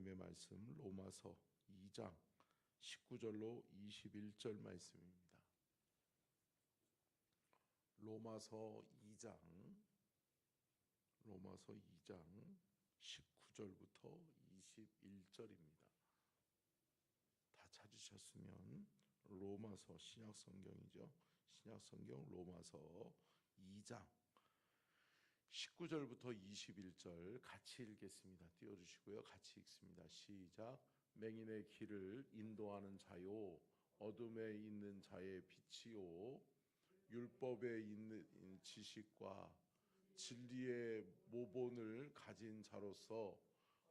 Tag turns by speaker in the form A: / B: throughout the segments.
A: 하나님의 말씀 로마서 2장 19절로 21절 말씀입니다. 로마서 2장 로마서 2장 19절부터 21절입니다. 다 찾으셨으면 로마서 신약 성경이죠. 신약 성경 로마서 2장 19절부터 21절 같이 읽겠습니다. 띄워 주시고요. 같이 읽습니다. 시작. 맹인의 길을 인도하는 자요 어둠에 있는 자의 빛이요 율법에 있는 지식과 진리의 모본을 가진 자로서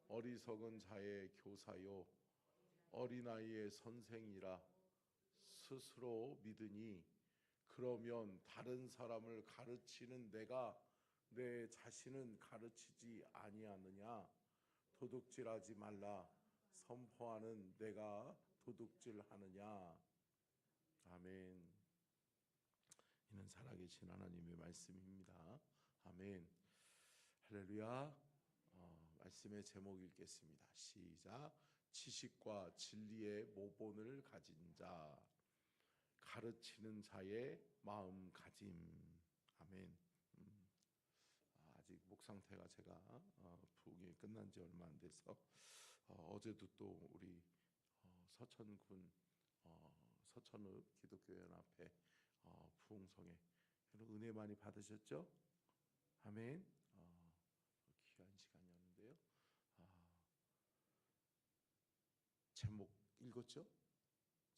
A: 어리석은 자의 교사요 어린아이의 선생이라 스스로 믿으니 그러면 다른 사람을 가르치는 내가 내 자신은 가르치지 아니하느냐? 도둑질하지 말라. 선포하는 내가 도둑질하느냐? 아멘. 이는 살아계신 하나님의 말씀입니다. 아멘. 할렐루야. 어, 말씀의 제목 읽겠습니다. 시작. 지식과 진리의 모본을 가진 자. 가르치는 자의 마음가짐. 아멘. 음. 아직 목 상태가 제가 어, 부흥이 끝난 지 얼마 안 돼서 어, 제도 또 우리 어, 서천군 어, 서천읍 기독교연 앞에 어, 부흥성에 은혜 많이 받으셨죠? 아멘. 어, 귀한 시간이었는데요. 아, 제목 읽었죠?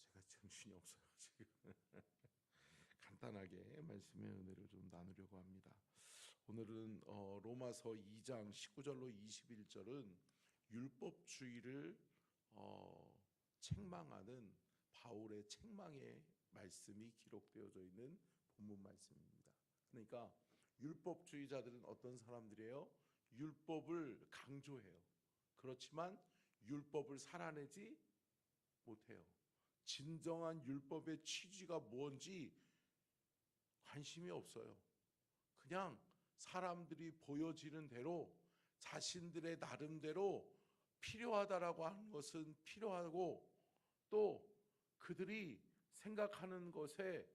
A: 제가 정신이 없어요 지금. 간단하게 말씀의 은혜를 좀 나누려고 합니다. 오늘은 어, 로마서 2장 19절로 21절은 율법주의를 어, 책망하는 바울의 책망의 말씀이 기록되어져 있는 본문 말씀입니다. 그러니까 율법주의자들은 어떤 사람들이에요? 율법을 강조해요. 그렇지만 율법을 살아내지 못해요. 진정한 율법의 취지가 뭔지 관심이 없어요. 그냥 사람들이 보여지는 대로 자신들의 나름대로 필요하다라고 하는 것은 필요하고 또 그들이 생각하는 것에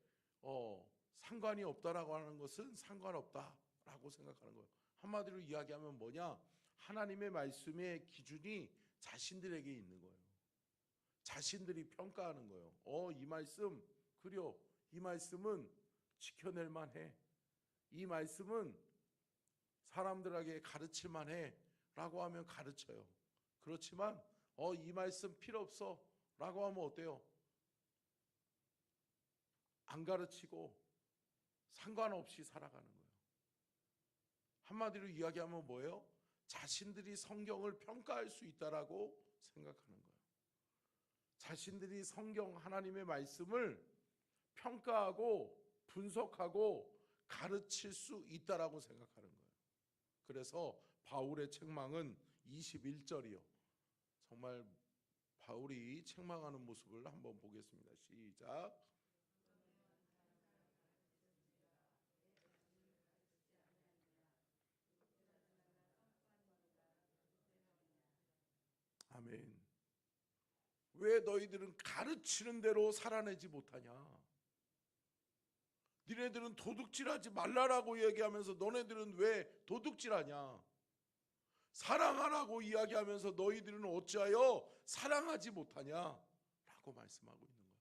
A: 어, 상관이 없다라고 하는 것은 상관없다라고 생각하는 거예요. 한마디로 이야기하면 뭐냐? 하나님의 말씀의 기준이 자신들에게 있는 거예요. 자신들이 평가하는 거예요. 어, 이 말씀 그려. 이 말씀은 지켜낼 만해. 이 말씀은 사람들에게 가르칠 만 해 라고 하면 가르쳐요. 그렇지만 어, 이 말씀 필요 없어 라고 하면 어때요? 안 가르치고 상관없이 살아가는 거예요. 한마디로 이야기하면 뭐예요? 자신들이 성경을 평가할 수 있다라고 생각하는 거예요. 자신들이 성경 하나님의 말씀을 평가하고 분석하고 가르칠 수 있다라고 생각하는 거예요. 그래서 바울의 책망은 21절이요. 정말 바울이 책망하는 모습을 한번 보겠습니다. 시작. 아멘. 왜 너희들은 가르치는 대로 살아내지 못하냐? 니네들은 도둑질하지 말라라고 얘기하면서 너네들은 왜 도둑질하냐? 사랑하라고 이야기하면서 너희들은 어찌하여 사랑하지 못하냐? 라고 말씀하고 있는 거예요.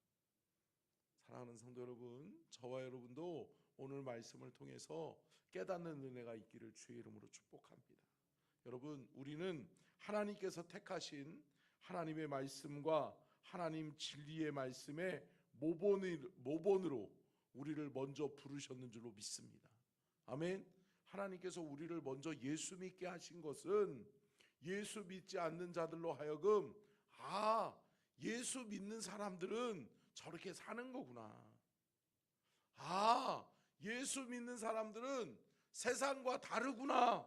A: 사랑하는 성도 여러분, 저와 여러분도 오늘 말씀을 통해서 깨닫는 은혜가 있기를 주의 이름으로 축복합니다. 여러분, 우리는 하나님께서 택하신 하나님의 말씀과 하나님 진리의 말씀에 모본으로 우리를 먼저 부르셨는 줄로 믿습니다. 아멘. 하나님께서 우리를 먼저 예수 믿게 하신 것은 예수 믿지 않는 자들로 하여금 아, 예수 믿는 사람들은 저렇게 사는 거구나. 아, 예수 믿는 사람들은 세상과 다르구나.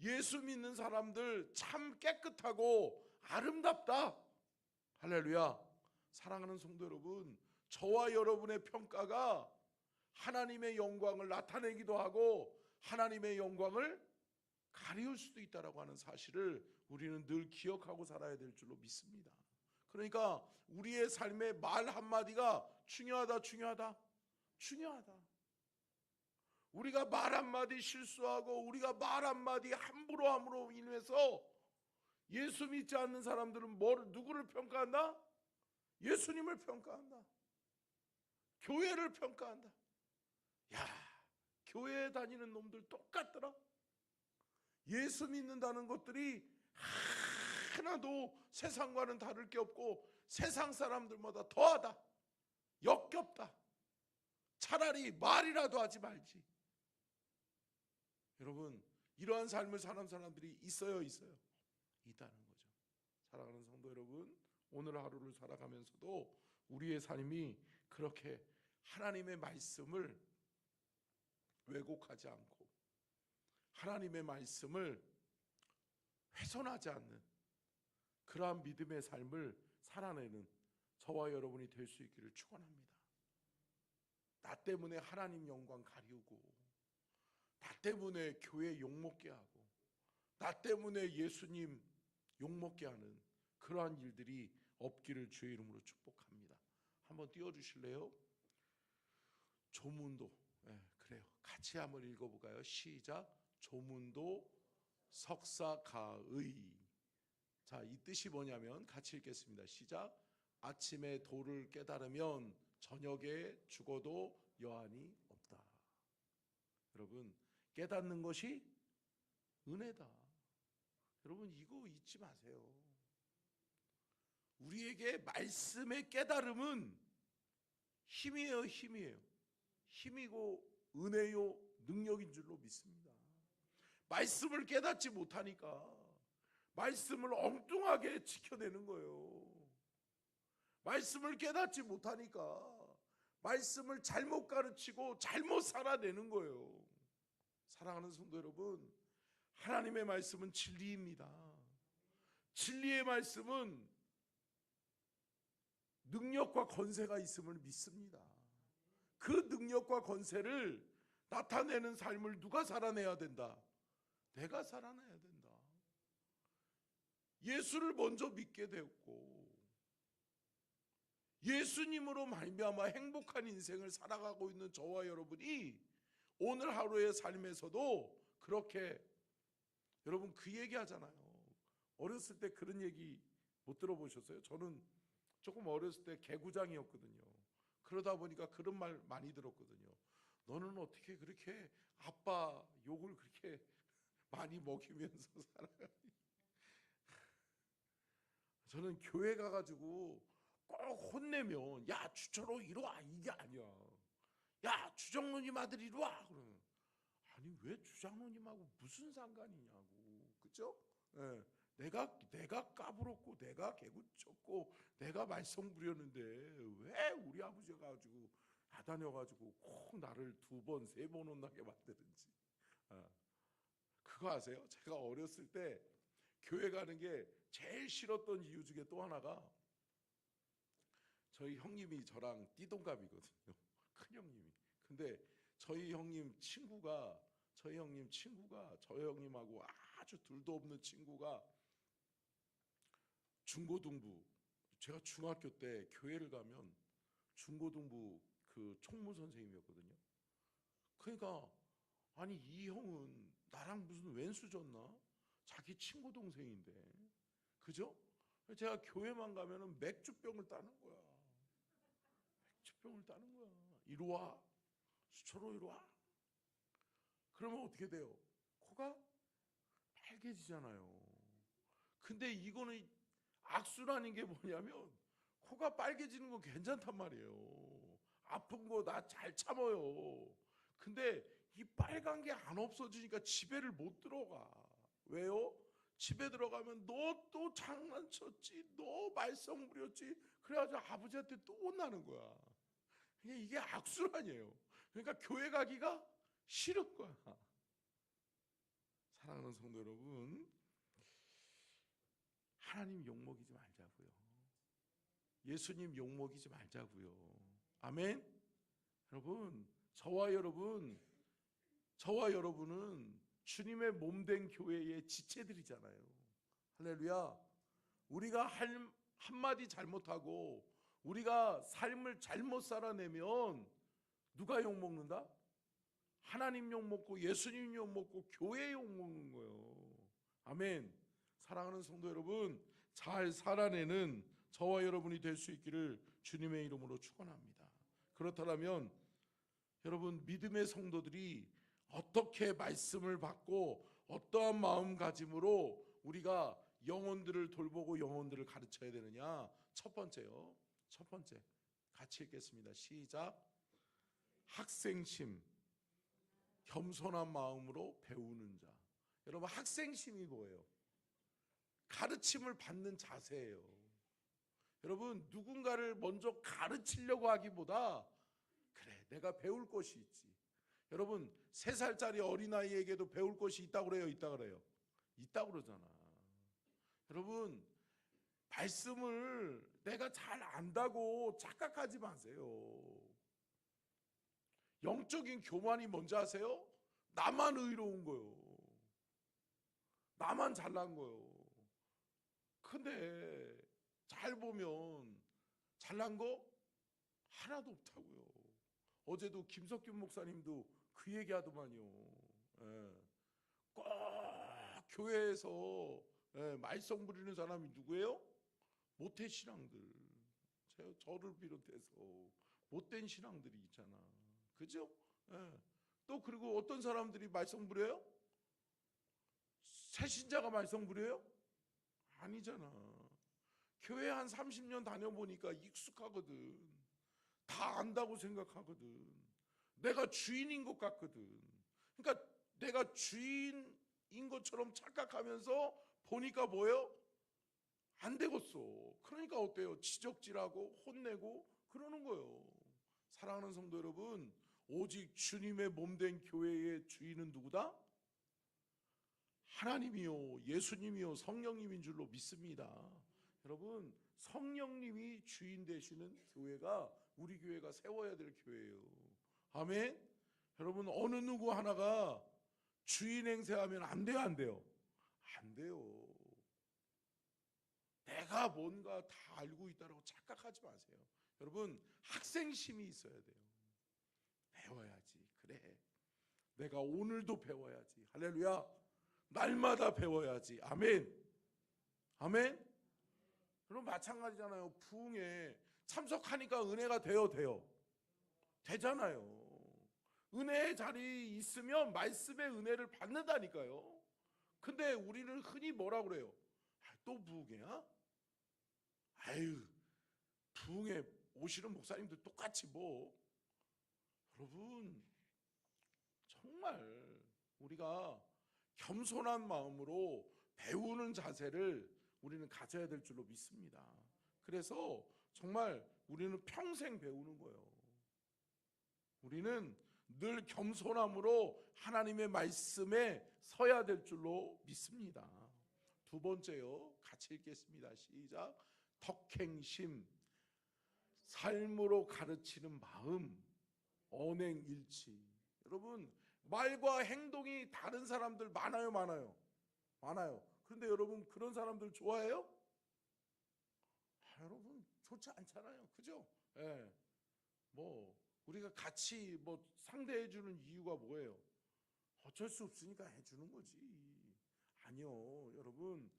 A: 예수 믿는 사람들 참 깨끗하고 아름답다. 할렐루야. 사랑하는 성도 여러분, 저와 여러분의 평가가 하나님의 영광을 나타내기도 하고 하나님의 영광을 가리울 수도 있다라고 하는 사실을 우리는 늘 기억하고 살아야 될 줄로 믿습니다. 그러니까 우리의 삶의 말 한마디가 중요하다, 중요하다, 중요하다. 우리가 말 한마디 실수하고 우리가 말 한마디 함부로 함으로 인해서 예수 믿지 않는 사람들은 뭘 누구를 평가한다? 예수님을 평가한다. 교회를 평가한다. 야, 교회에 다니는 놈들 똑같더라. 예수 믿는다는 것들이 하나도 세상과는 다를 게 없고 세상 사람들마다 더하다. 역겹다. 차라리 말이라도 하지 말지. 여러분, 이러한 삶을 사는 사람들이 있어요, 있어요. 있다는 거죠. 사랑하는 성도 여러분, 오늘 하루를 살아가면서도 우리의 삶이 그렇게 하나님의 말씀을 왜곡하지 않고 하나님의 말씀을 훼손하지 않는 그러한 믿음의 삶을 살아내는 저와 여러분이 될 수 있기를 축원합니다. 나 때문에 하나님 영광 가리우고 나 때문에 교회 욕먹게 하고 나 때문에 예수님 욕먹게 하는 그러한 일들이 없기를 주의 이름으로 축복합니다. 한번 띄워 주실래요? 조문도 예, 그래요. 같이 한번 읽어볼까요? 시작. 조문도 석사가의. 자, 이 뜻이 뭐냐면 같이 읽겠습니다. 시작. 아침에 도를 깨달으면 저녁에 죽어도 여한이 없다. 여러분, 깨닫는 것이 은혜다. 여러분, 이거 잊지 마세요. 우리에게 말씀의 깨달음은 힘이에요, 힘이에요. 힘이고 은혜요, 능력인 줄로 믿습니다. 말씀을 깨닫지 못하니까 말씀을 엉뚱하게 지켜내는 거예요. 말씀을 깨닫지 못하니까 말씀을 잘못 가르치고 잘못 살아내는 거예요. 사랑하는 성도 여러분, 하나님의 말씀은 진리입니다. 진리의 말씀은 능력과 권세가 있음을 믿습니다. 그 능력과 권세를 나타내는 삶을 누가 살아내야 된다? 내가 살아내야 된다. 예수를 먼저 믿게 되었고 예수님으로 말미암아 행복한 인생을 살아가고 있는 저와 여러분이 오늘 하루의 삶에서도 그렇게 여러분 그 얘기 하잖아요. 어렸을 때 그런 얘기 못 들어보셨어요? 저는 조금 어렸을 때 개구장이었거든요. 그러다 보니까 그런 말 많이 들었거든요. 너는 어떻게 그렇게 아빠 욕을 그렇게 많이 먹이면서 살아가니? 저는 교회 가가지고 꼭 혼내면 야 주철호 이리 와 이게 아니야. 야 주정로님 아들 이리 와 그러면 아니 왜 주장로님하고 무슨 상관이냐고 그죠? 예. 내가 내가 까불었고 내가 개구쳤고 내가 말썽 부렸는데 왜 우리 아버지가 가지고 야다녀 가지고 꼭 나를 두 번 세 번 혼나게 만드는지 아, 그거 아세요? 제가 어렸을 때 교회 가는 게 제일 싫었던 이유 중에 또 하나가 저희 형님이 저랑 띠동갑이거든요. 큰 형님이. 근데 저희 형님 친구가 저희 형님 친구가 저희 형님하고 아주 둘도 없는 친구가 중고등부 제가 중학교 때 교회를 가면 중고등부 그 총무 선생님이었거든요. 그러니까 아니 이 형은 나랑 무슨 왼수 졌나? 자기 친구 동생인데 그죠? 제가 교회만 가면은 맥주병을 따는 거야. 맥주병을 따는 거야. 이리 와. 수초로 이리 와. 그러면 어떻게 돼요? 코가 빨개지잖아요. 근데 이거는 악수라는 게 뭐냐면 코가 빨개지는 건 괜찮단 말이에요. 아픈 거 나 잘 참아요. 근데 이 빨간 게 안 없어지니까 집에를 못 들어가. 왜요? 집에 들어가면 너 또 장난쳤지, 너 말썽 부렸지. 그래가지고 아버지한테 또 혼나는 거야. 그냥 이게 악순환이에요. 그러니까 교회 가기가 싫은 거야. 사랑하는 성도 여러분, 하나님 욕먹이지 말자고요. 예수님 욕먹이지 말자고요. 아멘. 여러분, 저와 여러분, 저와 여러분은 주님의 몸된 교회의 지체들이잖아요. 할렐루야. 우리가 할 한마디 잘못하고 우리가 삶을 잘못 살아내면 누가 욕 먹는다? 하나님 욕 먹고 예수님 욕 먹고 교회 욕 먹는 거예요. 아멘. 사랑하는 성도 여러분, 잘 살아내는 저와 여러분이 될 수 있기를 주님의 이름으로 축원합니다. 그렇다면 여러분 믿음의 성도들이 어떻게 말씀을 받고 어떠한 마음가짐으로 우리가 영혼들을 돌보고 영혼들을 가르쳐야 되느냐? 첫 번째요. 첫 번째. 같이 읽겠습니다. 시작. 학생심, 겸손한 마음으로 배우는 자. 여러분 학생심이 뭐예요? 가르침을 받는 자세예요. 여러분 누군가를 먼저 가르치려고 하기보다 그래 내가 배울 것이 있지. 여러분 세 살짜리 어린아이에게도 배울 것이 있다고 그래요, 있다 그래요. 있다고 그러잖아. 여러분 말씀을 내가 잘 안다고 착각하지 마세요. 영적인 교만이 뭔지 아세요? 나만 의로운 거요. 나만 잘난 거요. 근데 잘 보면 잘난 거 하나도 없다고요. 어제도 김석균 목사님도 그 얘기하더만요. 예. 꼭 교회에서 예, 말썽 부리는 사람이 누구예요? 모태 신앙들. 제- 저를 비롯해서 못된 신앙들이 있잖아. 그죠? 예. 또 그리고 어떤 사람들이 말썽 부려요? 새신자가 말썽 부려요? 아니잖아. 교회 한 30년 다녀보니까 익숙하거든. 다 안다고 생각하거든. 내가 주인인 것 같거든. 그러니까 내가 주인인 것처럼 착각하면서 보니까 뭐예요? 안 되겠어. 그러니까 어때요? 지적질하고 혼내고 그러는 거예요. 사랑하는 성도 여러분, 오직 주님의 몸 된 교회의 주인은 누구다? 하나님이요, 예수님이요, 성령님인 줄로 믿습니다. 여러분, 성령님이 주인 되시는 교회가 우리 교회가 세워야 될 교회예요. 아멘. 여러분 어느 누구 하나가 주인 행세하면 안 돼요, 안 돼요? 안 돼요. 내가 뭔가 다 알고 있다라고 착각하지 마세요. 여러분 학생심이 있어야 돼요. 배워야지. 그래. 내가 오늘도 배워야지. 할렐루야. 날마다 배워야지. 아멘. 아멘. 그럼 마찬가지잖아요. 부흥에 참석하니까 은혜가 돼요, 돼요. 되잖아요. 은혜의 자리 있으면 말씀의 은혜를 받는다니까요. 근데 우리는 흔히 뭐라 그래요? 아, 또 부흥회야? 아유, 부흥회 오시는 목사님들 똑같이 뭐. 여러분, 정말 우리가 겸손한 마음으로 배우는 자세를 우리는 가져야 될 줄로 믿습니다. 그래서 정말 우리는 평생 배우는 거예요. 우리는 늘 겸손함으로 하나님의 말씀에 서야 될 줄로 믿습니다. 두 번째요. 같이 읽겠습니다. 시작. 덕행심, 삶으로 가르치는 마음, 언행일치. 여러분, 말과 행동이 다른 사람들 많아요, 많아요. 많아요. 그런데 여러분 그런 사람들 좋아해요? 아, 여러분 좋지 않잖아요. 그죠? 예. 뭐 우리가 같이 뭐 상대해 주는 이유가 뭐예요? 어쩔 수 없으니까 해 주는 거지. 아니요. 여러분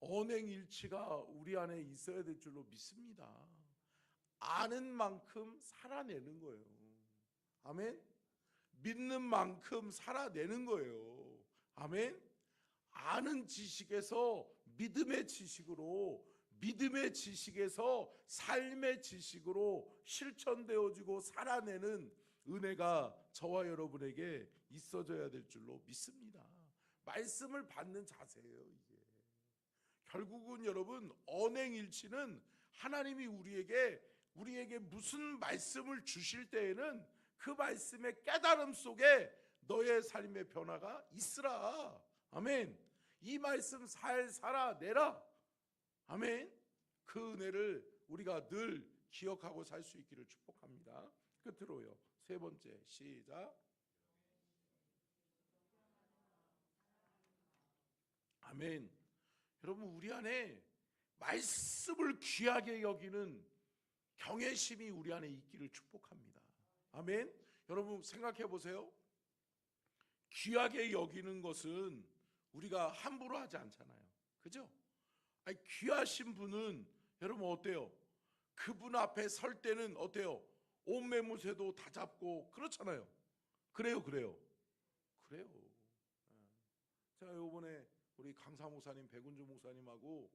A: 언행 일치가 우리 안에 있어야 될 줄로 믿습니다. 아는 만큼 살아내는 거예요. 아멘. 믿는 만큼 살아내는 거예요. 아멘. 아는 지식에서 믿음의 지식으로 믿음의 지식에서 삶의 지식으로 실천되어지고 살아내는 은혜가 저와 여러분에게 있어져야 될 줄로 믿습니다. 말씀을 받는 자세예요, 이게. 결국은 여러분 언행일치는 하나님이 우리에게 우리에게 무슨 말씀을 주실 때에는 그 말씀의 깨달음 속에 너의 삶의 변화가 있으라. 아멘. 이 말씀 잘 살아내라. 아멘. 그 은혜를 우리가 늘 기억하고 살 수 있기를 축복합니다. 끝으로요. 세 번째 시작. 아멘. 여러분 우리 안에 말씀을 귀하게 여기는 경외심이 우리 안에 있기를 축복합니다. 아멘. 여러분 생각해 보세요. 귀하게 여기는 것은 우리가 함부로 하지 않잖아요. 그죠? 아니, 귀하신 분은 여러분 어때요? 그분 앞에 설 때는 어때요? 온 매무새도 다 잡고 그렇잖아요. 그래요, 그래요. 그래요. 예. 제가 요번에 우리 강사 목사님, 백운주 목사님하고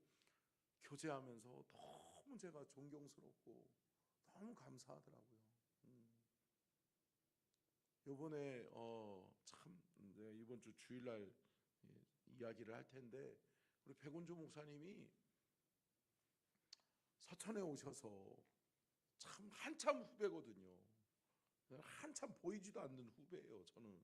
A: 교제하면서 너무 제가 존경스럽고 너무 감사하더라고요. 음. 요번에 어참 이번 주 주일날 예, 이야기를 할 텐데 우리 백운주 목사님이 서천에 오셔서 참 한참 후배거든요. 한참 보이지도 않는 후배예요, 저는.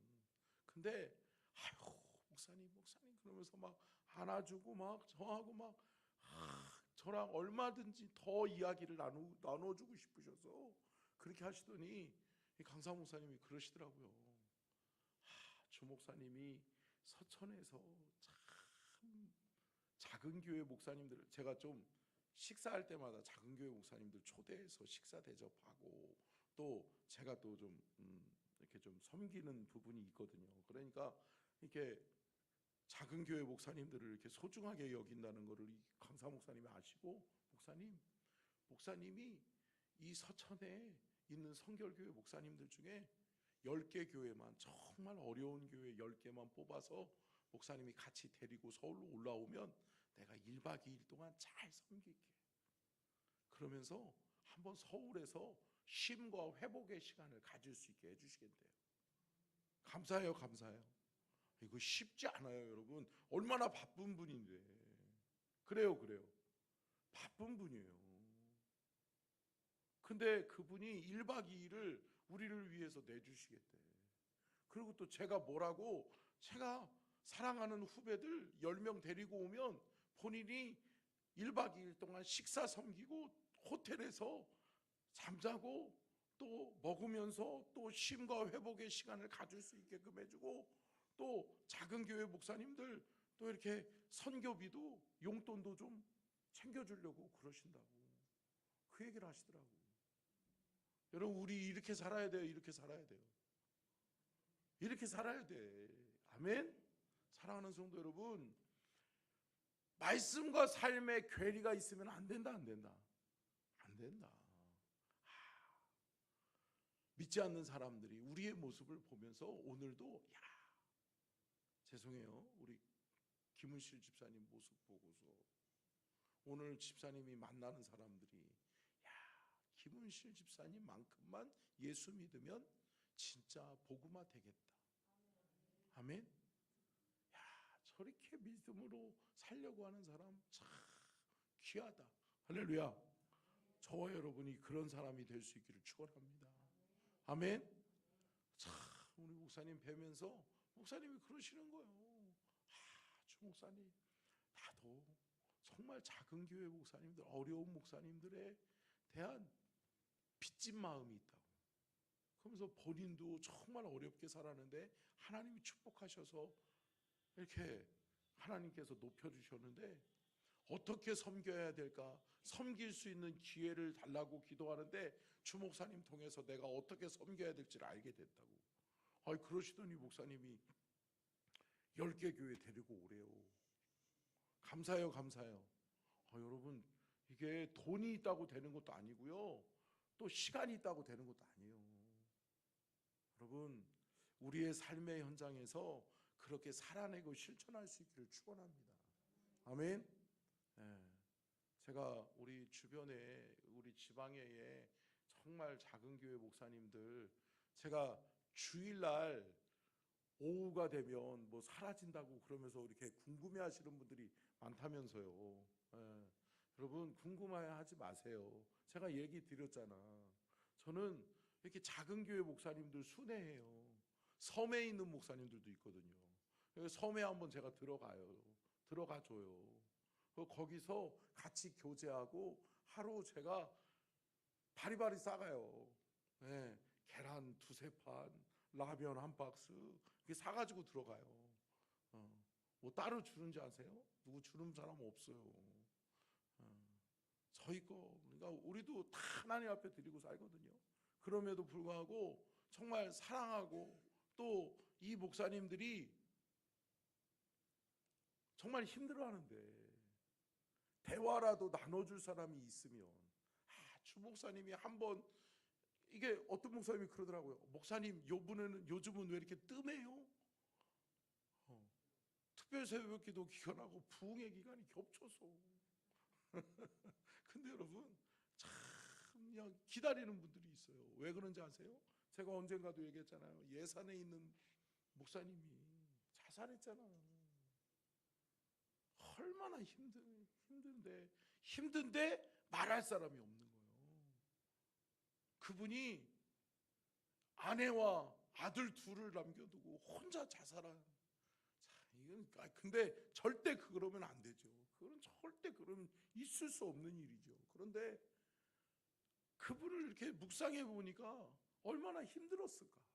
A: 근데 아유 목사님, 목사님 그러면서 막 안아주고 막 저하고 막 아, 저랑 얼마든지 더 이야기를 나누 나눠주고 싶으셔서 그렇게 하시더니 이 강사 목사님이 그러시더라고요. 아, 주 목사님이 서천에서 참 작은 교회 목사님들 제가 좀 식사할 때마다 작은 교회 목사님들 초대해서 식사 대접하고 또 제가 또좀 음, 이렇게 좀 섬기는 부분이 있거든요. 그러니까 이렇게 작은 교회 목사님들을 이렇게 소중하게 여긴다는 것을 이 강사 목사님이 아시고 목사님, 목사님이 이 서천에 있는 성결교회 목사님들 중에 10개 교회만 정말 어려운 교회 10개만 뽑아서 목사님이 같이 데리고 서울로 올라오면 내가 1박 2일 동안 잘 섬길게. 그러면서 한번 서울에서 쉼과 회복의 시간을 가질 수 있게 해주시겠대요. 감사해요, 감사해요. 이거 쉽지 않아요, 여러분. 얼마나 바쁜 분인데. 그래요, 그래요. 바쁜 분이에요. 근데 그분이 1박 2일을 우리를 위해서 내주시겠대. 그리고 또 제가 뭐라고 제가 사랑하는 후배들 10명 데리고 오면 본인이 1박 2일 동안 식사 섬기고 호텔에서 잠자고 또 먹으면서 또 쉼과 회복의 시간을 가질 수 있게끔 해주고 또 작은 교회 목사님들 또 이렇게 선교비도 용돈도 좀 챙겨주려고 그러신다고 그 얘기를 하시더라고. 여러분 우리 이렇게 살아야 돼요. 이렇게 살아야 돼요. 이렇게 살아야 돼. 아멘. 사랑하는 성도 여러분, 말씀과 삶의 괴리가 있으면 안 된다, 안 된다, 안 된다. 하, 믿지 않는 사람들이 우리의 모습을 보면서 오늘도 야 죄송해요, 우리 김은실 집사님 모습 보고서 오늘 집사님이 만나는 사람들이 야 김은실 집사님만큼만 예수 믿으면 진짜 복음화 되겠다. 아멘. 저렇게 믿음으로 살려고 하는 사람 참 귀하다. 할렐루야. 저와 여러분이 그런 사람이 될 수 있기를 축원합니다. 아멘. 참 우리 목사님 뵈면서 목사님이 그러시는 거예요. 아, 주 목사님 나도 정말 작은 교회 목사님들 어려운 목사님들에 대한 빚진 마음이 있다고. 그러면서 본인도 정말 어렵게 살았는데 하나님이 축복하셔서 이렇게 하나님께서 높여주셨는데 어떻게 섬겨야 될까? 섬길 수 있는 기회를 달라고 기도하는데 주 목사님 통해서 내가 어떻게 섬겨야 될지를 알게 됐다고. 아 그러시더니 목사님이 열개 교회 데리고 오래요. 감사해요, 감사해요. 아, 여러분 이게 돈이 있다고 되는 것도 아니고요. 또 시간이 있다고 되는 것도 아니에요. 여러분 우리의 삶의 현장에서 그렇게 살아내고 실천할 수 있기를 축원합니다. 아멘. 네. 제가 우리 주변에 우리 지방에 정말 작은 교회 목사님들 제가 주일날 오후가 되면 뭐 사라진다고 그러면서 이렇게 궁금해하시는 분들이 많다면서요. 네. 여러분 궁금해 하지 마세요. 제가 얘기 드렸잖아. 저는 이렇게 작은 교회 목사님들 순회해요. 섬에 있는 목사님들도 있거든요. 섬에 한번 제가 들어가요. 들어가 줘요. 거기서 같이 교제하고 하루 제가 바리바리 싸가요. 네, 계란 두세 판, 라면 한 박스 이렇게 사가지고 들어가요. 어, 뭐 따로 주는지 아세요? 누구 주는 사람 없어요. 어, 저희 거 그러니까 우리도 다 하나님 앞에 드리고 살거든요. 그럼에도 불구하고 정말 사랑하고 또 이 목사님들이 정말 힘들어하는데 대화라도 나눠줄 사람이 있으면 아, 주 목사님이 한번 이게 어떤 목사님이 그러더라고요. 목사님 요번에는 요즘은 왜 이렇게 뜸해요? 어, 특별 새벽기도 기간하고 부흥의 기간이 겹쳐서. 근데 여러분 참 그냥 기다리는 분들이 있어요. 왜 그런지 아세요? 제가 언젠가도 얘기했잖아요. 예산에 있는 목사님이 자살했잖아요. 얼마나 힘든 힘든데 힘든데 말할 사람이 없는 거예요. 그분이 아내와 아들 둘을 남겨두고 혼자 자살한. 자, 이건 아, 근데 절대 그러면 안 되죠. 그건 절대 그러면 있을 수 없는 일이죠. 그런데 그분을 이렇게 묵상해 보니까 얼마나 힘들었을까.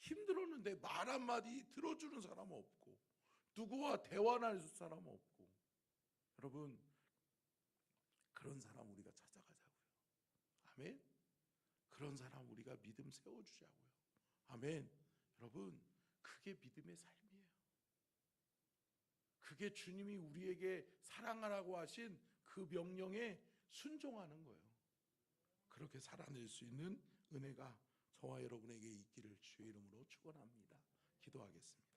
A: 힘들었는데 말 한마디 들어주는 사람 없고 누구와 대화 나눌 사람 없고 여러분 그런 사람 우리가 찾아가자고요. 아멘. 그런 사람 우리가 믿음 세워주자고요. 아멘. 여러분 그게 믿음의 삶이에요. 그게 주님이 우리에게 사랑하라고 하신 그 명령에 순종하는 거예요. 그렇게 살아낼 수 있는 은혜가 저와 여러분에게 있기를 주의 이름으로 축원합니다. 기도하겠습니다.